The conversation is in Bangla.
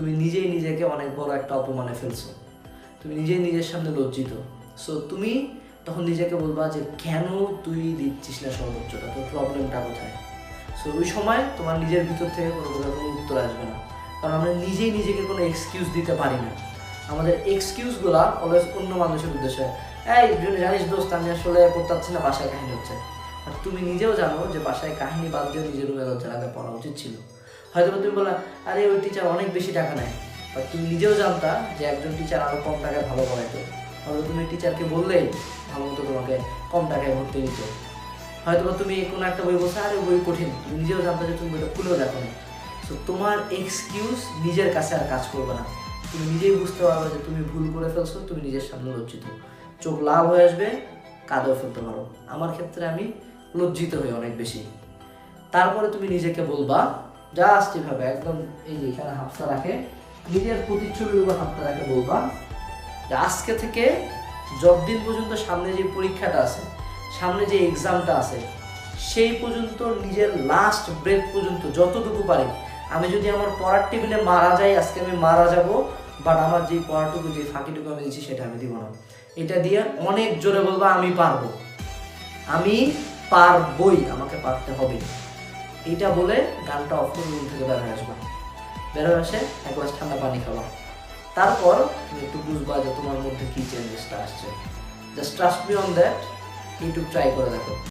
তুমি নিজেই নিজেকে অনেক বড় একটা অপমানে ফেলছো। তুমি নিজেই নিজের সামনে লজ্জিত। সো তুমি তখন নিজেকে বলবা যে, কেন তুই দিচ্ছিস না সর্বোচ্চটা? তোর প্রবলেমটা কোথায়? সো ওই সময় তোমার নিজের ভিতর থেকে কোনো কোনো উত্তর আসবে না। কারণ আমরা নিজেই নিজেকে কোনো এক্সকিউজ দিতে পারি না। আমাদের এক্সকিউজগুলা অলওয়েজ অন্য মানুষের উদ্দেশ্যে, এই জন্য জানিস দোস্ত, আমি আসলে পারছি না বাসায় কাহিনী হচ্ছে। আর তুমি নিজেও জানো যে, বাসায় কাহিনী বাদ দিয়ে নিজের রুমে দরজার আগে পড়া উচিত ছিল। হয়তো তুমি বলা আরে, ওই টিচার অনেক বেশি টাকা নেয়। বা তুমি নিজেও জানতা যে একজন টিচার আরও কম টাকায় ভালো পড়াইতো হয়তো তুমি টিচারকে বললেই ভালো মতো তোমাকে কম টাকায় ভর্তি দিত। হয়তো বা তুমি কোনো একটা বই বলছো আরে, বই কঠিন। তুমি নিজেও জানতে যে তুমি বইটা খুলেও দেখো না তো তোমার এক্সকিউজ নিজের কাছে আর কাজ করবে না। তুমি নিজেই বুঝতে পারবে যে তুমি ভুল করে ফেলছো, তুমি নিজের সামনে লজ্জিত। চোখ লাল হয়ে আসবে, কাঁদেও ফেলতে পারো। আমার ক্ষেত্রে আমি লজ্জিত হই অনেক বেশি। তারপরে তুমি নিজেকে বলবা জাস্ট এভাবে একদম এই যে এখানে হাতটা রাখে। নিজের প্রতিচ্ছবির উপর হাতটা রাখে বলবা। যে আজকে থেকে যতদিন পর্যন্ত সামনে যে পরীক্ষাটা আছে, সামনে যে এক্সামটা আছে, সেই পর্যন্ত নিজের লাস্ট ব্রেথ পর্যন্ত যতটুকু পারি, আমি যদি আমার পড়ার টেবিলে মারা যাই, আজকে আমি মারা যাব বাট আমার যে পড়াটুকু যে ফাঁকিটুকু আমি দিচ্ছি সেটা আমি দিব না। এটা দিয়ে অনেক জোরে বলব, আমি পারব। আমি পারবই, আমাকে পারতে হবে। এইটা বলে গানটা অফ করে রুম থেকে বেরোয় আসবা। বেরোয় আসে এক গ্লাস ঠান্ডা পানি খাবা। তারপর তুমি একটু বুঝবা যে তোমার মধ্যে কী চেঞ্জেসটা আসছে। Just trust me on that YouTube try করে দেখো।